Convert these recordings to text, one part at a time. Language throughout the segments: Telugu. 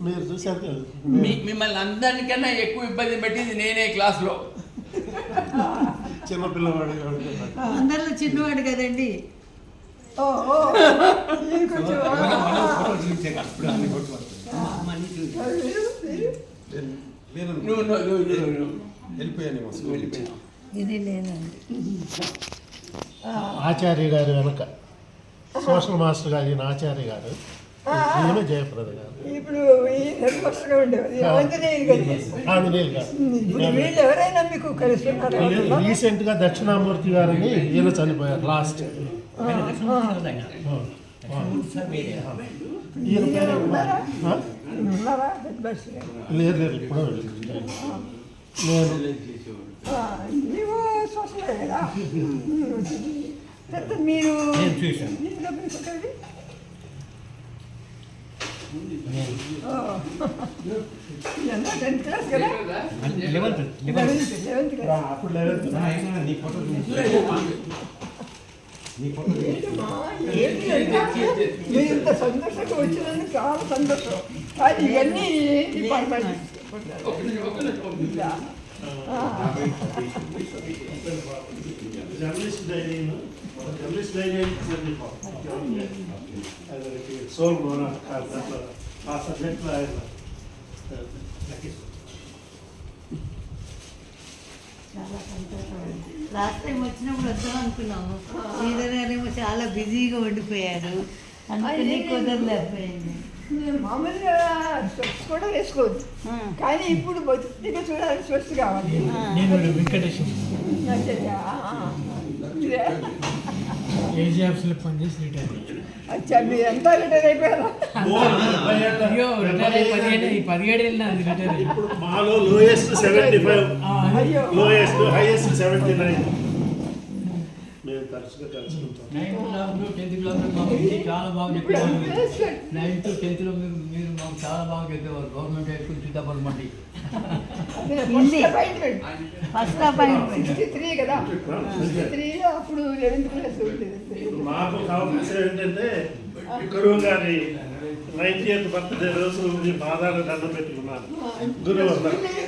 మీరు చూశారు మిమ్మల్ని అందరికన్నా ఎక్కువ ఇబ్బంది పెట్టింది నేనే క్లాస్లో. చిన్న పిల్లవాడు కాబట్టి. అందరిలో చిన్నవాడు కదండి. ఆచార్య గారు వెనక. సోషల్ మాస్టర్ గారు ఆచార్య గారు. జయప్రద గారు. ఇప్పుడు ఈ ఉండేవారు. ఆంజనేయులు గారు. వీళ్ళు ఎవరైనా మీకు కలుస్తున్నారు రీసెంట్గా దక్షిణామూర్తి గారని ఈయన చనిపోయారు లాస్ట్. లేదు లేదు ఇప్పుడు. నేను మీరు నేను ఇంత సంతోషంగా వచ్చినందుకు చాలా సంతోషం కానీ ఇవన్నీ డిపార్ట్మెంట్ ఒక్క నిమిషం, ఒక్క నిమిషం. జర్నలిస్ట్ డైరీ జర్నలిస్ట్ డైరీ సోల్ మోనా దాంట్లో ఆ సబ్జెక్ట్లో ఆయన చాలా సంతోషం లాస్ట్ టైం వచ్చినప్పుడు వద్దాం అనుకున్నాము. శ్రీధర్ గారేమో చాలా బిజీగా ఉండిపోయారు అందుకని కుదరలేకపోయింది. నేను మామూలుగా కూడా వేసుకోవద్దు కానీ ఇప్పుడు బతిగా చూడాలని స్వెట్స్ కావాలి. నేను. ఇదే. ఏజీ ఆఫీస్లో పనిచేసి రిటైర్ అచ్చా మీరు ఎంత రిటైర్ అయిపోయారా? అయ్యో రిటైర్ అయ్యి పదిహేడు ఈ పదిహేడు ఏళ్ళు నాది రిటైర్ మాలో లోయెస్ట్ సెవెంటీ ఫైవ్ అయ్యో. లోయెస్ట్ హైయెస్ట్ సెవెంటీ నైన్ మేము తరచుగా కలుసుకుంటాం. చాలా బాగా చెప్పేవారు. నైన్త్ టెన్త్లో మీరు మీరు మాకు చాలా బాగా చెప్పేవారు. Government high school Sitaphalmandi అదే Hindi. First appointment sixty three కదా. సిక్స్టీ త్రీలో అప్పుడు లెవెన్త్ క్లాస్ ఉండేది. మాకు కావాల్సిన ఏంటంటే గురువు గారి నైన్టీఎత్ బర్త్డే రోజు పాదాలు దండం పెట్టుకున్నాను గురువు అన్నారు.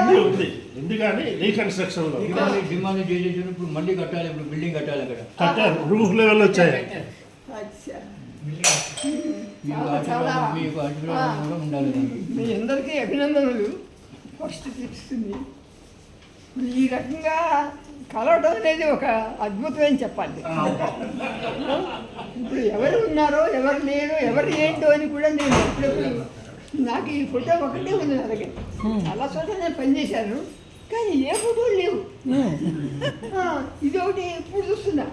ఉందా? ఉంది, ఉంది. కానీ రీకన్స్ట్రక్షన్లో. డిమాండ్ చేసేసి ఇప్పుడు మండి కట్టాలి ఇప్పుడు బిల్డింగ్ కట్టాలి అక్కడ. కట్టారు. రూఫ్ లెవెల్ వచ్చాయి. మీ అందరికీ అభినందనలు. ఫస్ట్ ఇస్తుంది ఈ రకంగా కలవడం అనేది ఒక అద్భుతమైన చెప్పాలి. ఇప్పుడు ఎవరు ఉన్నారో ఎవరు లేరు ఎవరు ఏంటో అని కూడా నేను ఎప్పుడెప్పుడు నాకు ఈ ఫోటో ఒకటే ఉంది నా దగ్గర. చాలా చోట్ల నేను పనిచేశాను కానీ ఏ ఫోటోలు లేవు. ఆ, ఇది ఒకటి ఇప్పుడు చూస్తున్నా.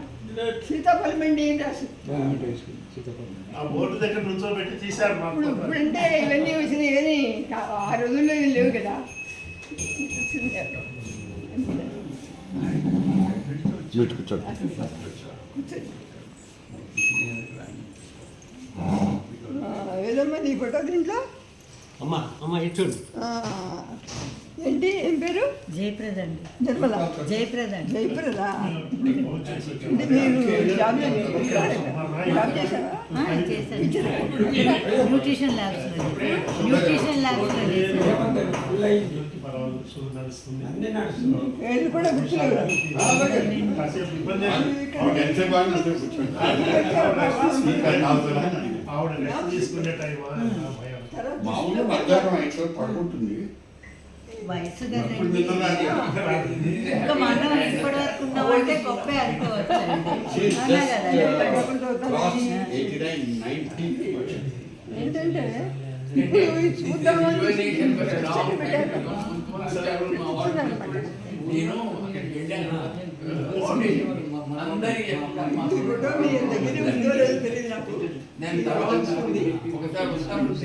సీతాఫలం మండి ఏం రాసి? ఆ బోర్డు దగ్గర నుంచోబెట్టి తీశారు ఇప్పుడు ఇప్పుడంటే ఇవన్నీ వచ్చినాయి కానీ ఆ- రోజుల్లో ఇవి లేవు కదా. ఏదమ్మా నీ ఫోటో దీంట్లో? అమ్మా అమ్మ ఇచ్చుడు ఆ, ఏంటి ఏం పేరు? జయప్రద అండి. నిర్మల. జయప్రద అండి. జయప్రద. అంటే మీరు జాబ్? జాబ్ చేశారా? చేశాను. న్యూట్రిషన్ ల్యాబ్స్లో న్యూట్రిషన్ కూడా ఇక్కడ ఆవిడ తీసుకునే టైం మామూలుగా మధ్యాహ్నం ఇంట్లో పడుకుంటుంది. వయసు అప్పుడు కదండి నిద్రలాగే. ఇంకా మనం ఇప్పటి వరకు ఉన్నామంటే గొప్ప అనుకోవచ్చు. అలా కదా ఏంటంటే ఇప్పుడు చూద్దామని నేను నేను తర్వాత ఒకసారి వస్తాను